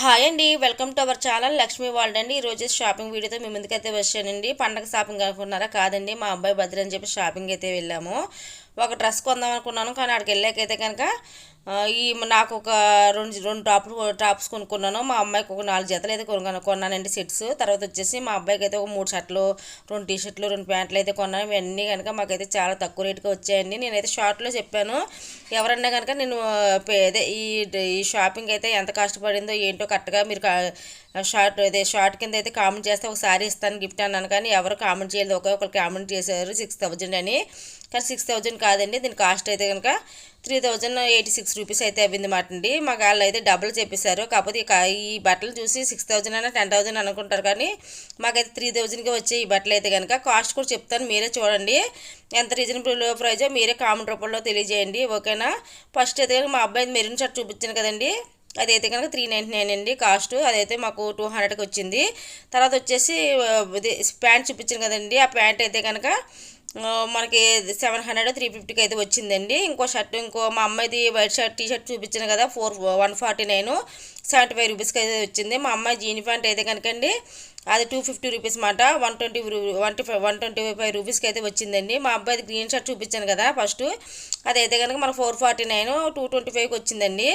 Hi అండి welcome to our channel Lakshmi world అండి. ఈరోజు షాపింగ్ వీడియోతో మీ ముందుకైతే వచ్చానండి. పండగ షాపింగ్ అనుకున్నారా? కాదండి మా అబ్బాయి భద్ర అని చెప్పి షాపింగ్ అయితే వెళ్ళాము. ఒక డ్రెస్ కొందాం అనుకున్నాను కానీ అక్కడికి వెళ్ళాకైతే కనుక ఈ నాకు ఒక రెండు రెండు టాప్ టాప్స్ కొనుక్కున్నాను. మా అమ్మాయికి ఒక నాలుగు జతలు అయితే కొనుక్కొని కొన్నానండి సెట్స్. తర్వాత వచ్చేసి మా అబ్బాయికి అయితే ఒక మూడు షర్ట్లు రెండు టీ షర్ట్లు రెండు ప్యాంట్లు అయితే కొన్నాను. ఇవన్నీ కనుక మాకైతే చాలా తక్కువ రేటుకి వచ్చాయండి. నేనైతే షార్ట్లో చెప్పాను ఎవరన్నా కనుక నేను అదే ఈ ఈ షాపింగ్ అయితే ఎంత కష్టపడిందో ఏంటో కరెక్ట్గా మీరు షార్ట్ అదే షార్ట్ కింద అయితే కామెంట్ చేస్తే ఒక సారీ ఇస్తాను గిఫ్ట్ అన్నాను. కానీ ఎవరు కామెంట్ చేయలేదు. ఒకే ఒకరు కామెంట్ చేశారు సిక్స్ థౌజండ్ అని. కానీ సిక్స్ థౌజండ్ కాదండి. దీని కాస్ట్ అయితే కనుక three thousand eighty six rupees అయితే అవ్వింది మాట అండి. మా వాళ్ళు అయితే డబ్బులు చెప్పేశారు కాకపోతే ఈ బట్టలు చూసి సిక్స్ థౌజండ్ అయినా టెన్ థౌజండ్ అనుకుంటారు కానీ మాకైతే త్రీ థౌజండ్కి వచ్చే ఈ బట్టలు అయితే కనుక కాస్ట్ కూడా చెప్తాను మీరే చూడండి. ఎంత రీజనబుల్ ప్రైజో మీరే కామెంట్ రూపంలో తెలియజేయండి. ఓకేనా? ఫస్ట్ అయితే కనుక మా అబ్బాయి మెరూన్ షర్ట్ చూపించాను కదండి. అదైతే కనుక త్రీ నైంటీ నైన్ అండి కాస్ట్. అదైతే మాకు టూ హండ్రెడ్కి వచ్చింది. తర్వాత వచ్చేసి ఇది ప్యాంట్ చూపించాను కదండి. ఆ ప్యాంట్ అయితే కనుక మనకి సెవెన్ హండ్రెడ్ త్రీ ఫిఫ్టీకి అయితే వచ్చిందండి. ఇంకో షర్ట్ ఇంకో మా అమ్మాయిది వైట్ షర్ట్ టీ షర్ట్ చూపించాను కదా four one forty nine seventy five రూపీస్కి అయితే వచ్చింది. మా అమ్మాయి జీన్ ప్యాంట్ అయితే కనుకండి అది టూ ఫిఫ్టీ రూపీస్ మాట. One twenty one one twenty five రూపీస్కి అయితే వచ్చిందండి. మా అబ్బాయిది గ్రీన్ షర్ట్ చూపించాను కదా ఫస్ట్ అదైతే కనుక మన four forty nine two twenty ఫైవ్కి వచ్చిందండి.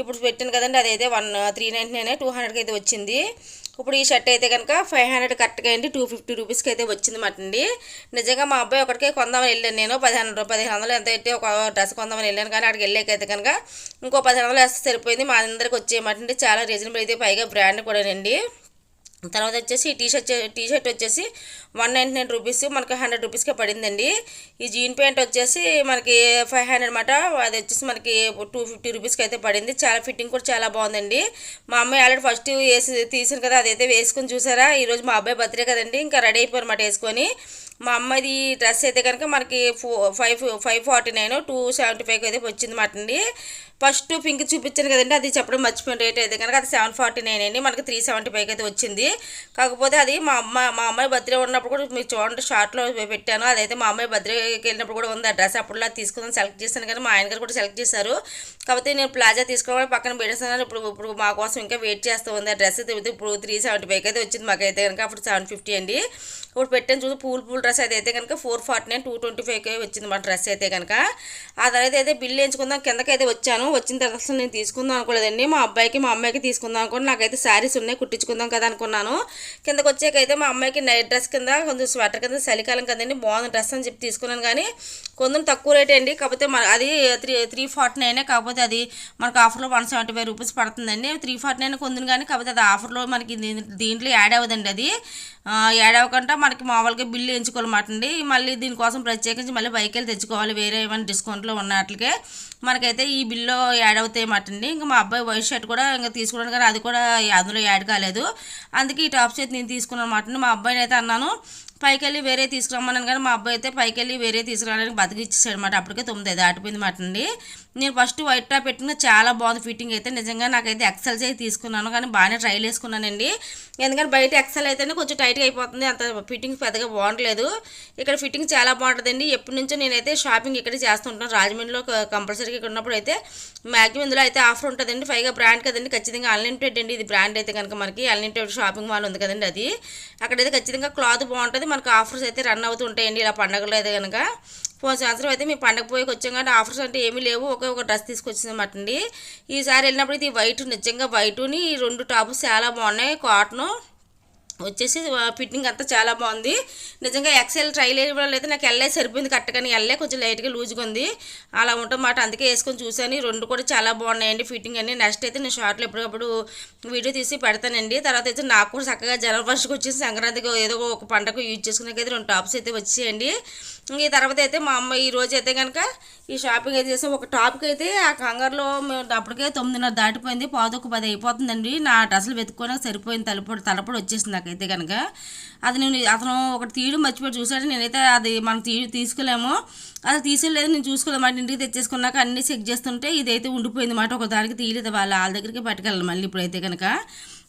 ఇప్పుడు పెట్టాను కదండి అదైతే one three ninety nine two హండ్రెడ్కి అయితే వచ్చింది. ఇప్పుడు ఈ షర్ట్ అయితే కనుక ఫైవ్ హండ్రెడ్ కరెక్ట్గా అండి టూ ఫిఫ్టీ రూపీస్కి అయితే వచ్చింది అండి. నిజంగా మా అబ్బాయి ఒకటికే కొందామని వెళ్ళాను నేను. పదిహేను రూపాయలు పదిహేను వందలు ఎంత అయితే ఒక డ్రెస్ కొందామని వెళ్ళాను కానీ అక్కడికి వెళ్ళాకైతే కనుక ఇంకో పదిహేను వందలు వేస్తే సరిపోయింది. మా అందరికి వచ్చేయమంటే చాలా రీజనబుల్ అయితే పైగా బ్రాండ్ కూడానండి. తర్వాత వచ్చేసి ఈ టీషర్ట్ టీషర్ట్ వచ్చేసి వన్ నైంటీ నైన్ రూపీస్ మనకి హండ్రెడ్ రూపీస్కే పడిందండి. ఈ జీన్ ప్యాంట్ వచ్చేసి మనకి ఫైవ్ హండ్రెడ్ అనమాట అది వచ్చేసి మనకి టూ ఫిఫ్టీ రూపీస్కి అయితే పడింది. చాలా ఫిట్టింగ్ కూడా చాలా బాగుందండి. మా అమ్మాయి ఆల్రెడీ ఫస్ట్ వేసి తీసాను కదా అదైతే వేసుకొని చూసారా? ఈరోజు మా అబ్బాయి బర్త్డే కదండి ఇంకా రెడీ అయిపోయారు అన్నమాట వేసుకొని. మా అమ్మది డ్రెస్ అయితే కనుక మనకి ఫో five five forty nine two seventy ఫైవ్కి అయితే వచ్చింది అండి. ఫస్ట్ పింక్ చూపించాను కదండి అది చెప్పడం మర్చిపోయిన. రేట్ అయితే కనుక అది సెవెన్ ఫార్టీ నైన్ అండి. మనకి త్రీ సెవెంటీ ఫైవ్కి అయితే వచ్చింది. కాకపోతే అది మా అమ్మ మా అమ్మాయి బర్త్డే ఉన్నప్పుడు కూడా మీరు చూడండి షార్ట్లో పెట్టాను. అదైతే మా అమ్మాయి బర్త్డేకి వెళ్ళినప్పుడు కూడా ఉంది. ఆ డ్రెస్ అప్పుడులా తీసుకుందాం సెలెక్ట్ చేశాను కానీ మా ఆయన గారు కూడా సెలెక్ట్ చేశారు. కాకపోతే నేను ప్లాజా తీసుకోవడం పక్కన పెట్టేస్తున్నాను ఇప్పుడు ఇప్పుడు మా కోసం ఇంకా వెయిట్ చేస్తూ ఉంది. ఆ డ్రెస్ అయితే ఇప్పుడు త్రీ సెవెంటీ ఫైవ్కి అయితే వచ్చింది మాకైతే కనుక. అప్పుడు సెవెన్ ఫిఫ్టీ అండి. ఇప్పుడు పెట్టాను చూసి పూల్ పూల్ డ్రెస్ అయితే అయితే కనుక four forty nine two twenty ఫైవ్కి వచ్చింది మా డ్రెస్ అయితే కనుక. ఆ తర్వాత అయితే బిల్ వేయించుకుందాం కిందకైతే వచ్చాను. వచ్చిన తర్వాత అసలు నేను తీసుకుందాం అనుకోలేదండి. మా అబ్బాయికి మా అమ్మాయికి తీసుకుందాం అనుకోండి నాకైతే శారీస్ ఉన్నాయి కుట్టించుకుందాం కదా అనుకున్నాను. కిందకి వచ్చాకైతే మా అమ్మాయికి నైట్ డ్రెస్ కింద కొంచెం స్వెటర్ కింద చలికాలం కదండి బాగుంది డ్రెస్ అని చెప్పి తీసుకున్నాను. కానీ కొంచెం తక్కువ రేట్ అండి. కాకపోతే మన అది త్రీ త్రీ ఫార్టీ నైనే కాకపోతే అది మనకు ఆఫర్లో వన్ సెవెంటీ ఫైవ్ రూపీస్ పడుతుందండి. త్రీ ఫార్టీ నైన్ కొందును కానీ కాకపోతే అది ఆఫర్లో మనకి దీంట్లో యాడ్ అవ్వదండి అది. యాడ్ అవ్వకుండా మనకి మామూలుగా బిల్లు ఎంచుకోవాలన్నమాట అండి. మళ్ళీ దీనికోసం ప్రత్యేకించి మళ్ళీ బైక్ వెళ్ళి తెచ్చుకోవాలి. వేరే ఏమైనా డిస్కౌంట్లో ఉన్నట్లకే మనకైతే ఈ బిల్లో యాడ్ అవుతాయి అన్నమాట అండి. ఇంకా మా అబ్బాయి వైట్ షర్ట్ కూడా ఇంకా తీసుకున్నాను కానీ అది కూడా అందులో యాడ్ కాలేదు. అందుకే ఈ టాప్ షర్ట్ నేను తీసుకున్నాను అనమాట మా అబ్బాయిని అయితే అన్నాను పైకి వెళ్ళి వేరే తీసుకురమ్మన్నాను కానీ మా అబ్బాయి అయితే పైకి వెళ్ళి వేరే తీసుకురావడానికి బతికిచ్చేసాడు అనమాట అప్పటికే తొమ్మిది దాటిపోయింది మాట అండి నేను ఫస్ట్ వైట్ టాప్ పెట్టిన చాలా బాగుంది ఫిట్టింగ్ అయితే. నిజంగా నాకైతే ఎక్సెల్ అయితే తీసుకున్నాను కానీ బాగానే ట్రైల్ వేసుకున్నానండి. ఎందుకంటే బయట ఎక్సెల్ అయితేనే కొంచెం టైట్గా అయిపోతుంది. అంత ఫిట్టింగ్ పెద్దగా బాగుండలేదు. ఇక్కడ ఫిట్టింగ్ చాలా బాగుంటుందండి. ఎప్పటి నుంచో నేనైతే షాపింగ్ ఇక్కడే చేస్తుంటాను. రాజమండ్రిలో కంపల్సరీగా ఇక్కడ ఉన్నప్పుడు అయితే మ్యాక్సిమం ఇందులో అయితే ఆఫర్ ఉంటుందండి. పైగా బ్రాండ్ కదండి. ఖచ్చితంగా అన్లిమిటెడ్ అండి. ఇది బ్రాండ్ అయితే కనుక మనకి అన్లిమిటెడ్ షాపింగ్ మాల్ ఉంది కదండి అది. అక్కడైతే ఖచ్చితంగా క్లాత్ బాగుంటుంది. మనకు ఆఫర్స్ అయితే రన్ అవుతూ ఉంటాయండి ఇలా పండగలో అయితే కనుక పోయిన సంవత్సరం అయితే మీ పండగ పోయి వచ్చాం కానీ ఆఫర్స్ అంటే ఏమీ లేవు. ఒకే ఒక డ్రెస్ తీసుకొచ్చిందన్నమాట అండి. ఈసారి వెళ్ళినప్పుడు ఇది వైట్ నిజంగా వైటుని ఈ రెండు టాప్స్ చాలా బాగున్నాయి. కాటను వచ్చేసి ఫిట్టింగ్ అంతా చాలా బాగుంది. నిజంగా ఎక్సెల్ ట్రైల్ వేయడం అయితే నాకు ఎల్లే సరిపోయింది కరెక్ట్గా ఎల్లే కొంచెం లైట్గా లూజ్గా ఉంది. అలా మాట అందుకే వేసుకొని చూశాను. రెండు కూడా చాలా బాగున్నాయండి ఫిట్టింగ్ అని నెక్స్ట్ అయితే నేను షార్ట్లో ఎప్పటికప్పుడు వీడియో తీసి పెడతానండి. తర్వాత అయితే నాకు కూడా చక్కగా జనవరి ఫస్ట్కి వచ్చేసి సంక్రాంతికి ఏదో ఒక పండగ యూజ్ చేసుకున్నాకైతే రెండు టాప్స్ అయితే వచ్చేయండి. ఈ తర్వాత అయితే మా అమ్మ ఈ రోజు అయితే కనుక ఈ షాపింగ్ అయితే చేసాం. ఒక టాప్కి అయితే ఆ కంగారులో మేము అప్పటికే తొమ్మిదిన్నర దాటిపోయింది. పాదొక పది అయిపోతుందండి. నా డ్రెస్సులు వెతుక్కోడానికి సరిపోయింది తలపొడి తలపొడి వచ్చేసింది నాకైతే కనుక అది నేను అతను ఒకటి తీయడం మర్చిపోయి చూశాడు నేనైతే అది మనం తీ తీసుకెళ్ళాము అది తీసుకెళ్ళలేదు నేను చూసుకోలేదు. మాట ఇంటికి తెచ్చేసుకున్నాక అన్నీ చెక్ చేస్తుంటే ఇదైతే ఉండిపోయింది మాట. ఒక దానికి తీయలేదు వాళ్ళ వాళ్ళ దగ్గరికి పట్టుకెళ్ళాలి మళ్ళీ ఇప్పుడైతే కనుక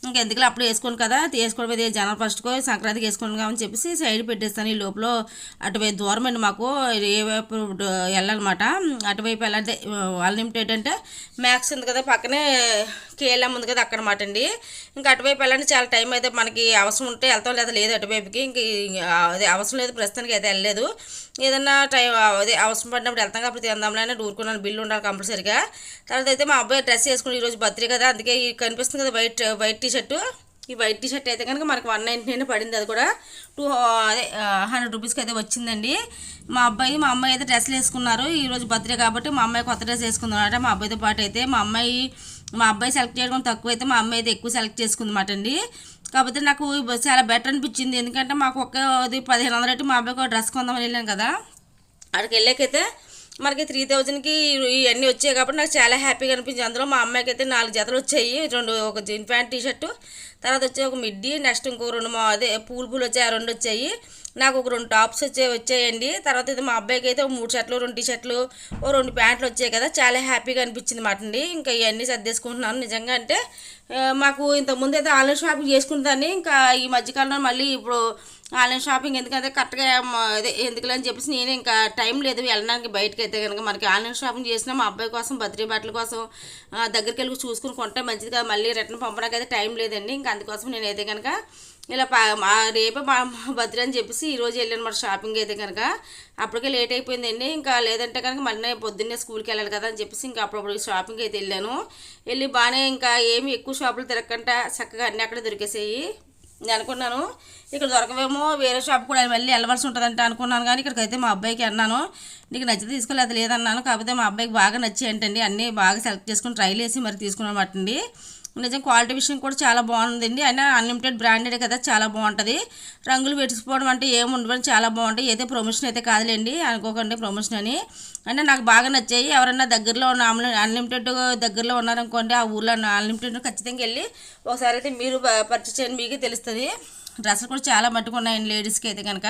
ఇంకా ఎందుకు అప్పుడు వేసుకోను కదా వేసుకోవడం మీద జనవరి ఫస్ట్కో సంక్రాంతికి వేసుకోను అని చెప్పేసి సైడ్ పెట్టేస్తాను ఈ లోపల. అటువైపు దూరం అండి మాకు ఏ వైపు వెళ్ళాలన్నమాట. అటువైపు వెళ్ళాలంటే అన్లిమిటెడ్ అంటే మ్యాక్స్ ఉంది కదా పక్కనే కేఎల్ఎం ఉంది కదా అక్కడ మాట అండి. ఇంకా అటువైపు వెళ్ళండి చాలా టైం అయితే మనకి అవసరం ఉంటే వెళ్తాం లేదా లేదు అటువైపుకి. ఇంక అదే అవసరం లేదు ప్రస్తుతానికి అయితే వెళ్ళలేదు. ఏదన్నా టైం అదే అవసరం పడినప్పుడు వెళ్తాం కాబట్టి తిందాంలే ఊరుకున్నాను బిల్లు ఉండాలి కంపల్సరీగా. తర్వాత అయితే మా అబ్బాయి డ్రెస్ వేసుకుని ఈరోజు బర్త్డే కదా అందుకే ఈ కనిపిస్తుంది కదా వైట్ వైట్ టీ షర్టు ఈ వైట్ టీ షర్ట్ అయితే కనుక మనకి వన్ నైంటీ నైన్ పడింది. అది కూడా టూ అదే హండ్రెడ్ రూపీస్కి అయితే వచ్చిందండి. మా అబ్బాయి మా అమ్మాయి అయితే డ్రెస్లు వేసుకున్నారు. ఈరోజు బర్త్డే కాబట్టి మా అమ్మాయి కొత్త డ్రెస్ వేసుకుందన్నమాట. మా అబ్బాయితో పాటు అయితే మా అమ్మాయి మా అబ్బాయి సెలెక్ట్ చేయడం తక్కువ అయితే మా అమ్మాయి అయితే ఎక్కువ సెలెక్ట్ చేసుకుందన్నమాట అండి. కాకపోతే నాకు చాలా బెటర్ అనిపించింది. ఎందుకంటే మాకు ఒక్క పదిహేను వందలు అయితే మా అబ్బాయికి ఒక డ్రెస్ కొందామని వెళ్ళాను కదా. అక్కడికి వెళ్ళాకైతే మనకి త్రీ థౌజండ్కి ఇవన్నీ వచ్చాయి కాబట్టి నాకు చాలా హ్యాపీగా అనిపించింది. అందులో మా అమ్మాయికి అయితే నాలుగు జతలు వచ్చాయి. రెండు ఒక జీన్ ప్యాంట్ టీ షర్టు తర్వాత వచ్చి ఒక మిడ్డీ నెక్స్ట్ ఇంకో రెండు మా అదే పూలు పూలు వచ్చాయి రెండు వచ్చాయి. నాకు ఒక రెండు టాప్స్ వచ్చే వచ్చాయండి. తర్వాత అయితే మా అబ్బాయికి అయితే మూడు షర్ట్లు రెండు టీ షర్ట్లు ఓ రెండు ప్యాంట్లు వచ్చాయి కదా. చాలా హ్యాపీగా అనిపించింది మాట అండి. ఇంకా ఇవన్నీ సర్దేసుకుంటున్నాను. నిజంగా అంటే మాకు ఇంతకుముందు అయితే ఆన్లైన్ షాపింగ్ చేసుకుంటాను ఇంకా ఈ మధ్యకాలంలో మళ్ళీ ఇప్పుడు ఆన్లైన్ షాపింగ్ ఎందుకంటే కరెక్ట్గా అదే ఎందుకులే అని చెప్పేసి నేను ఇంకా టైం లేదు వెళ్ళడానికి బయటకు అయితే కనుక మనకి ఆన్లైన్ షాపింగ్ చేసినా మా అబ్బాయి కోసం బర్త్డే బట్టల కోసం దగ్గరికి వెళ్ళి చూసుకుని కొంటే మంచిది కదా మళ్ళీ రిటర్న్ పంపడానికి అయితే టైం లేదండి. ఇంకా అందుకోసం నేనైతే కనుక ఇలా మా రేపే మా బర్త్డే అని చెప్పేసి ఈరోజు వెళ్ళాను మరి షాపింగ్ అయితే కనుక అప్పటికే లేట్ అయిపోయిందండి. ఇంకా లేదంటే కనుక మళ్ళీ పొద్దున్నే స్కూల్కి వెళ్ళాలి కదా అని చెప్పేసి ఇంకా అప్పుడప్పుడు షాపింగ్ అయితే వెళ్ళాను. వెళ్ళి బాగానే ఇంకా ఏమి ఎక్కువ షాపులు తిరగకుండా చక్కగా అన్నీ అక్కడ దొరికేసాయి. నేను అనుకున్నాను ఇక్కడ దొరకవేమో వేరే షాప్ కూడా మళ్ళీ వెళ్ళవలసి ఉంటుందంట అనుకున్నాను. కానీ ఇక్కడికైతే మా అబ్బాయికి అన్నాను నీకు నచ్చితే తీసుకోలేదు లేదన్నాను. కాకపోతే మా అబ్బాయికి బాగా నచ్చి ఏంటండి అన్నీ బాగా సెలెక్ట్ చేసుకుని ట్రైల్ వేసి మరి తీసుకున్నమాట అండి నిజం క్వాలిటీ విషయం కూడా చాలా బాగుందండి. అయినా అన్లిమిటెడ్ బ్రాండెడ్ కదా చాలా బాగుంటుంది. రంగులు పెట్టుకుపోవడం అంటే ఏముండవని చాలా బాగుంటాయి. ఏదో ప్రమోషన్ అయితే కాదులేండి అనుకోకండి ప్రమోషన్ అని. అంటే నాకు బాగా నచ్చాయి. ఎవరన్నా దగ్గరలో ఉన్న అన్లిమిటెడ్ దగ్గరలో ఉన్నారనుకోండి ఆ ఊళ్ళో అన్లిమిటెడ్ ఖచ్చితంగా వెళ్ళి ఒకసారి అయితే మీరు పర్చేస్ చేయండి మీకు తెలుస్తుంది. డ్రెస్సులు కూడా చాలా మట్టుకున్నాయండి లేడీస్కి అయితే కనుక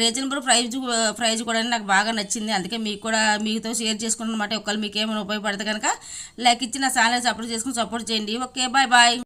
రీజనబుల్ ప్రైజ్ ప్రైజ్ కూడా నాకు బాగా నచ్చింది. అందుకే మీకు కూడా మీతో షేర్ చేసుకున్నమాట. ఒకళ్ళు మీకు ఏమైనా ఉపయోగపడితే కనుక లైక్ ఇచ్చి నా ఛానల్ సపోర్ట్ చేసుకుని సపోర్ట్ చేయండి. Okay bye bye.